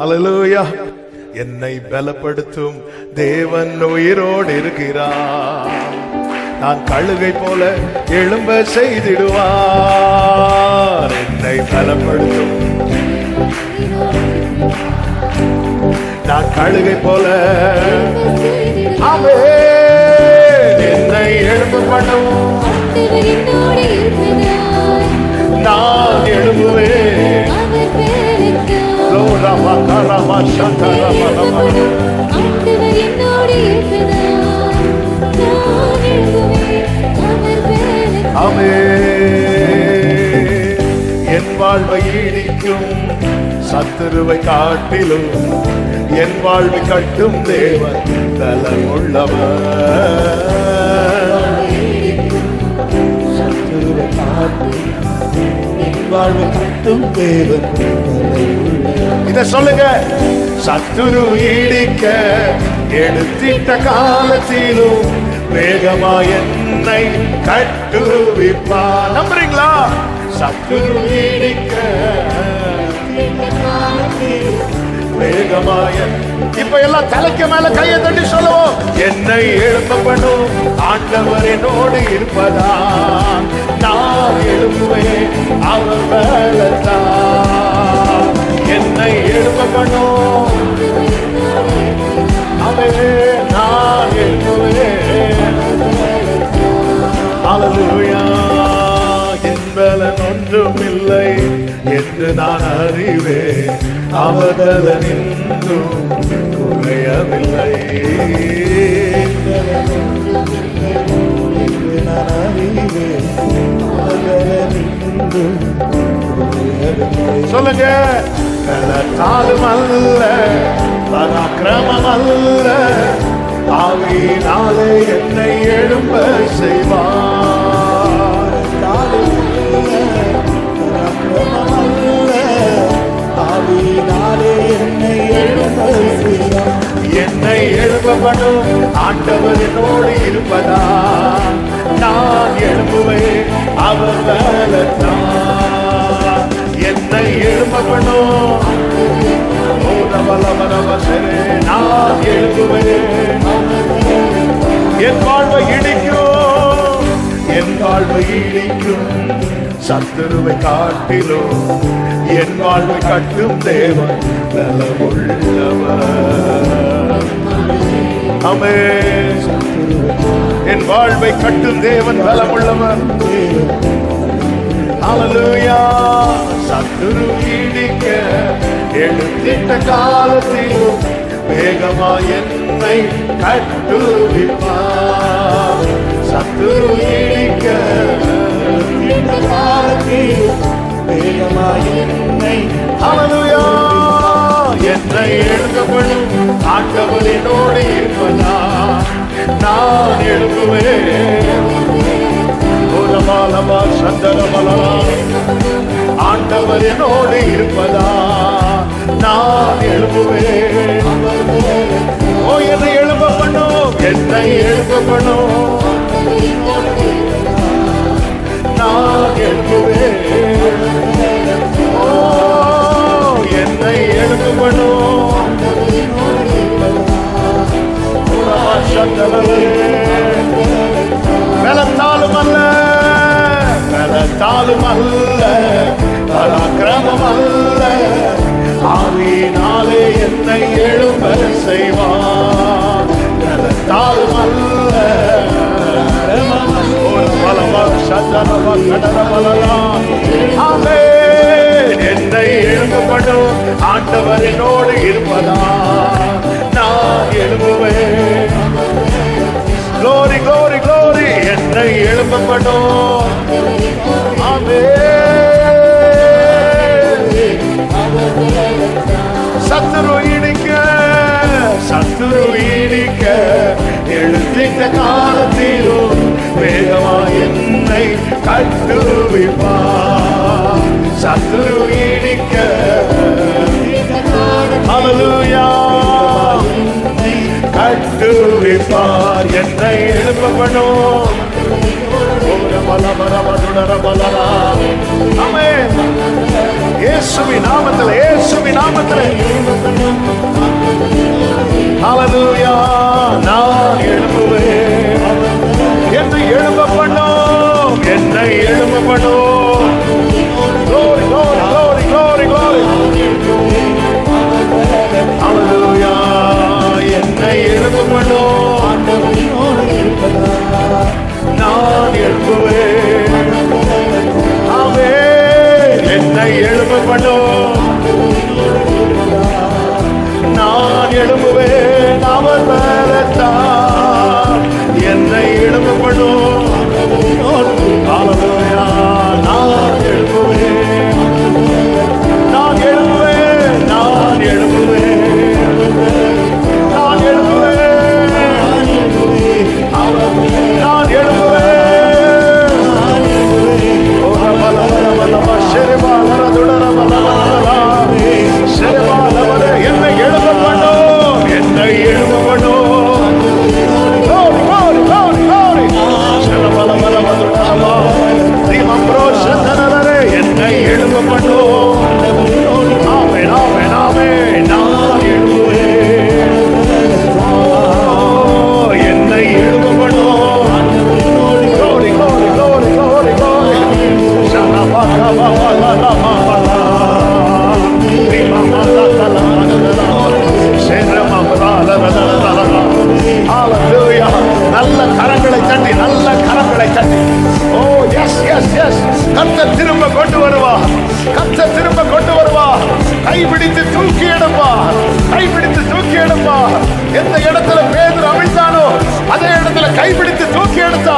அல்லேலூயா என்னை பலப்படுத்தும் தேவன் உயிரோடு இருக்கிறார். நான் கழுகை போல எழும்ப செய்திடுவார். என்னை பலப்படுத்தும். நான் கழுகை போல என்னை எழும்ப பண்ணும் நான் எழும்புவேன். அமே என் வாழ்வை இடிக்கும் சத்துருவை காட்டிலும் என் வாழ்வை கட்டும் தேவன் தலம் உள்ளவர் வாழ்வு கட்டும் தேவன் இத சொல்லுங்க. சத்துரு ஈடிக்க எடுத்திட்ட காலத்திலும் வேகமா என்னை கட்டுவிப்பா. நம்புறீங்களா? சத்துரு ஈடிக்க வேகமாய இப்ப எல்லாம் தலைக்கு மேல கையை தட்டி சொல்லுவோம். என்னை எழுப்ப பண்ணும் ஆண்டவர் என்னோடு இருப்பதா நான் எழுப்புவேன் அவர் மேலத்தான். என்னை எழுப்ப பண்ணும் அவரே நான் எழுப்புவேன் அலலுயா என்பலன் ஒன்றும் இல்லை என்று நான் அறிவேன். அவதலன் குறையவில்லை சொல்லுங்க. அல்ல பராக்கிரமம் அல்ல ஆவியினாலே என்னை எழும்ப செய்வார். ஆவியினாலே என்னை எழுப்பப்படும் ஆண்டவர் என்னோடு இருப்பதா? நான் எழுப்புவேன் அவர் வேலத்தான் என்னை எழுப்பப்படும் நான் எழுப்புவேன் என் வாழ்வை இடிக்கும் என் வாழ்வை இடிக்கும். சத்துருவை காட்டிலோ என் வாழ்வை கட்டும் தேவன் நலமுள்ளவர். அமே. என் வாழ்வை கட்டும் தேவன் பலமுள்ளவர் அலலுயா சத்துரு இடிக்க எழுத்திட்ட காலத்திலும் வேகமா என்னை கட்டுவிப்பார். சத்துரு என்னை எழுதப்படும் என்னோடு இருப்பதா நான் எழுப்புவேன் கோலமாலமா ஆண்டவர் என்னோடு இருப்பதா? நான் எழுப்புவேன் ஓ என்னை எழுப்ப பண்ணும். என்னை எழுப்ப பண்ணும். என்னை எழுப்ப பண்ணும் பலத்தாலும் அல்ல பலத்தாலும் அல்ல பராக்கிரமம் அல்ல. ஆவியினாலே என்னை எழும்ப செய்வான் பலத்தாலும் அல்ல. ஒரு பலமா சந்தனமா கடரமலா ஆமே என்னை எழுப்பப்படும் ஆண்டவர் என்னோடு இருப்பதா? நான் எழுப்புவேன் glory glory glory. என்னை எழுப்பப்படும் ஆமே சத்துரு இடிக்க சத்துரு இடிக்க எழுத்திட்ட காலத்திலும் வேகமா என்னை கட்டுவிப்பா சத்துரு மீட்பார் என்னை எழுப்பப்படோ இயேசுவி நாமத்தில் இயேசுவி நாமத்தில். நான் எழுப்புவேன். எழுப்பப்பட்டோம் நான் எழும்புவேன் அவர் பலத்தான் என்னை எழுப்பப்படும் நான் எழும்புவேன். எடுப்பா கைப்பிடித்து தூக்கி எடுப்பா எந்த இடத்துல பேதர் அமிழ்ந்தானோ அதே இடத்துல கைப்பிடித்து தூக்கி எடுத்தா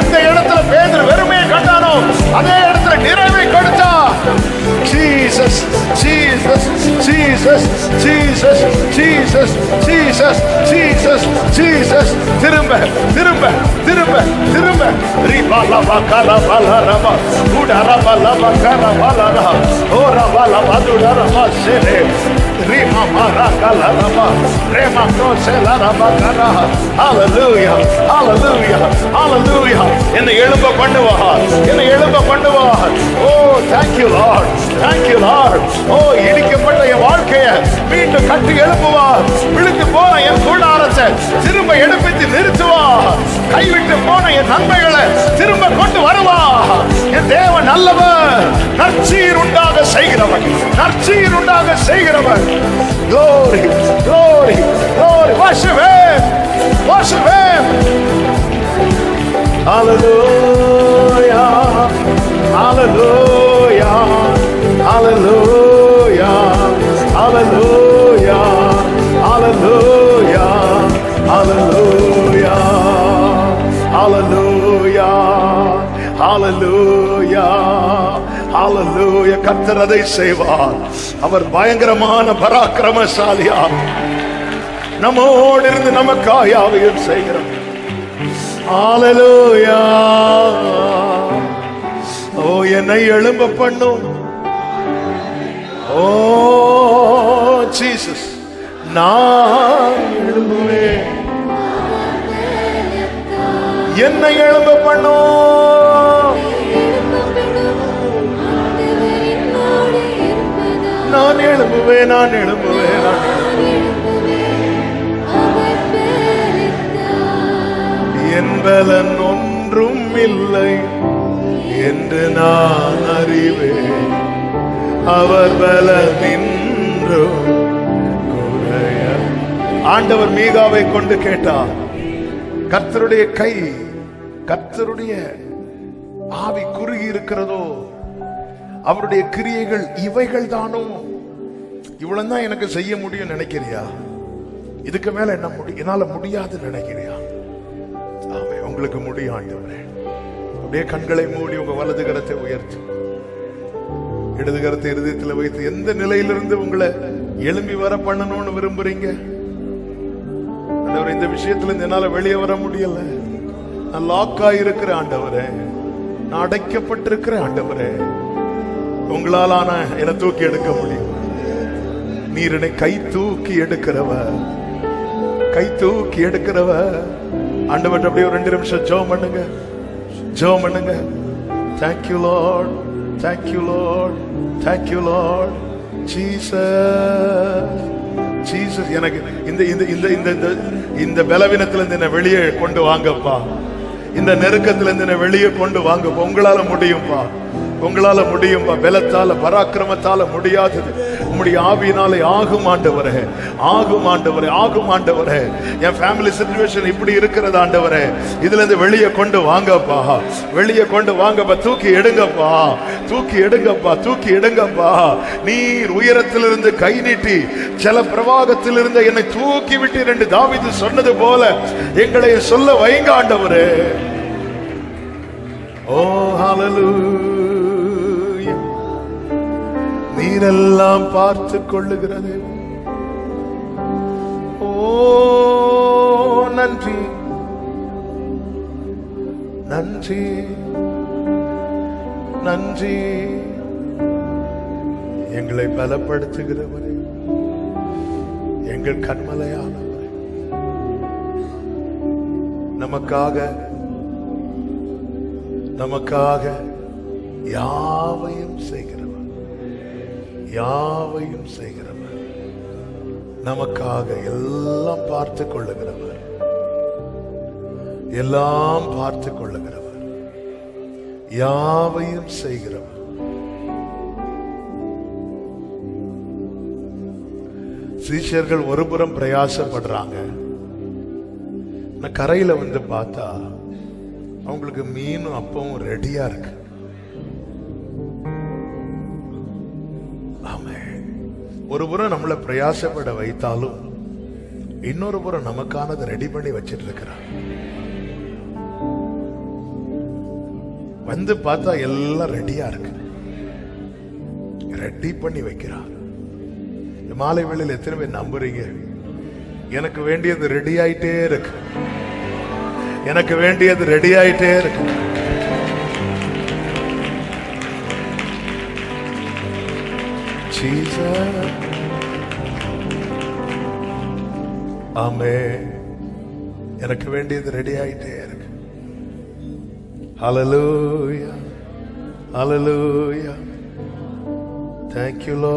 எந்த இடத்துல பேதர் வெறுமையை கண்டானோ அதே இடத்துல நிறைவை கொடுத்தா. Jesus Jesus Jesus Jesus Jesus Jesus Jesus Jesus திரும்ப திரும்ப திரும்ப திரும்ப. ரிபா லபா கலா பலா ரபா உடா ரபா லபா கரா பலா ரா ஓ ரபா லபா துடா ரபா செரே Rima Maracalaraba, Rema Coselarabacaraha. Hallelujah, hallelujah, hallelujah. என்னை எழும்ப பண்ணுவாக என்னை எழும்ப பண்ணுவாக ஓ thank you Lord thank you Lord oh இடிக்கப்பட்ட என் வாழ்க்கையை மீண்டும் கட்டி எழுப்புவார். விழுந்து போன என் கூட திரும்ப எடுப்பித்து நிறுத்துவா கைவிட்டு போன என் நன்மைகளை திரும்ப கொண்டு வருவா என் தேவன் நல்லவர் நற்சீர் உண்டாக செய்கிறவன் நற்சீர் உண்டாக செய்கிறவன் glory glory glory worship him worship him hallelujah hallelujah Hallelujah. Hallelujah. கர்த்தர் அதை செய்வார். அவர் பயங்கரமான பராக்கிரமசாலியா. நம்மோடு இருந்து நமக்காக யாவையும் செய்கிறார் Hallelujah. ஓ என்னை எழும்ப பண்ணும். ஓ ஜீசஸ் நான் எழும்புவேன். என்னை எழும்ப பண்ணும். நான் எழும்புவேன் நான் எழும்புவேன். நான் என்பலன் ஒன்றும் இல்லை என்று நான் அறிவேன். அவர் பலமின்றும் ஆண்டவர் மீகாவை கொண்டு கேட்டார் கர்த்தருடைய கை கர்த்தருடைய ஆவி குறுகி இருக்கிறதோ அவருடைய கிரியைகள் இவைகள் தானோ இவ்வளவு தான் எனக்கு செய்ய முடியும் நினைக்கிறியா? இதுக்கு மேல என்ன முடியும் என்னால முடியாது நினைக்கிறியா? ஆமே உங்களுக்கு முடியும் ஆண்டவரே அப்படியே கண்களை மூடி உங்க வலது கரத்தை உயர்த்தி. இடது கரத்தை இருதயத்தில் வைத்து எந்த நிலையிலிருந்து உங்களை எழும்பி வர பண்ணணும்னு விரும்புறீங்க? ஆண்டவரே இந்த விஷயத்துல இருந்து என்னால வெளியே வர முடியல. நான் லாக் இருக்கிற ஆண்டவரே. நான் அடைக்கப்பட்டிருக்கிற ஆண்டவரே. உங்களாலான என்னை தூக்கி எடுக்க முடியும். நீர் என்னை கை தூக்கி எடுக்கிறவ கை தூக்கி எடுக்கிறவ ஆண்டவர்கிட்ட அப்படியே ஒரு ரெண்டு நிமிஷம் ஜோம் பண்ணுங்க. ஜோம் பண்ணுங்க. Thank you Lord thank you Lord thank you Lord you, Jesus எனக்கு இந்த இந்த இந்த இந்த இந்த- இந்த பலவீனத்திலிருந்து என்ன வெளியே கொண்டு வாங்கப்பா. இந்த நெருக்கத்திலிருந்து என்ன வெளியே கொண்டு வாங்கப்பா. உங்களால முடியும்பா. உங்களால முடியும்பா பலத்தால பராக்கிரமத்தால முடியாதது. உம்முடைய ஆவியினாலே ஆகும் ஆண்டவரே ஆகும் ஆண்டவரே ஆகும் ஆண்டவரே. என் ஃபேமிலி சுச்சுவேஷன் இப்படி இருக்கிறது ஆண்டவரே. இதுல இருந்து வெளியே கொண்டு வாங்கப்பா. வெளியே கொண்டு வாங்கப்பா. தூக்கி எடுங்கப்பா. தூக்கி எடுங்கப்பா. தூக்கி எடுங்கப்பா. நீர் உயரத்திலிருந்து கை நீட்டி சில பிரவாகத்திலிருந்து என்னை தூக்கி விட்டு ரெண்டு தாவிது சொன்னது போல எங்களை சொல்ல வைங்க ஆண்டவரே. ஓ ஹalleluya நீரெல்லாம் பார்த்து கொள்ளுகிறது. ஓ நன்றி. நன்றி. நன்றி. எங்களை பலப்படுத்துகிறவரே. எங்கள் கண்மலையானவரே. நமக்காக நமக்காக யாவையும் செய்கிறார். யாவையும் செய்கிறவர். நமக்காக எல்லாம் பார்த்து கொள்ளுகிறவர். எல்லாம் பார்த்து கொள்ளுகிறவர். யாவையும் செய்கிறவர். சீஷர்கள் ஒருபுறம் பிரயாசப்படுறாங்க. கரையில வந்து பார்த்தா அவங்களுக்கு மீனும் அப்பவும் ரெடியா இருக்கு. ஒரு புறம் நம்மளை பிரயாசப்பட வைத்தாலும் இன்னொரு புறம் நமக்கானதை ரெடி பண்ணி வச்சிட்டு இருக்கிறார் வந்து பார்த்தா எல்லாம் ரெடியா இருக்கு. ரெடி பண்ணி வைக்கிறார். மாலை வேளையில் எத்தனை பேர் நம்புறீங்க? எனக்கு வேண்டியது ரெடி ஆயிட்டே இருக்கு. எனக்கு வேண்டியது ரெடி ஆயிட்டே இருக்கு. Jesus. ஆமே எனக்கு வேண்டியது ரெடி ஆயிட்டே இருக்கு ஹலலூயா ஹலலூயா தேங்க்யூ லோ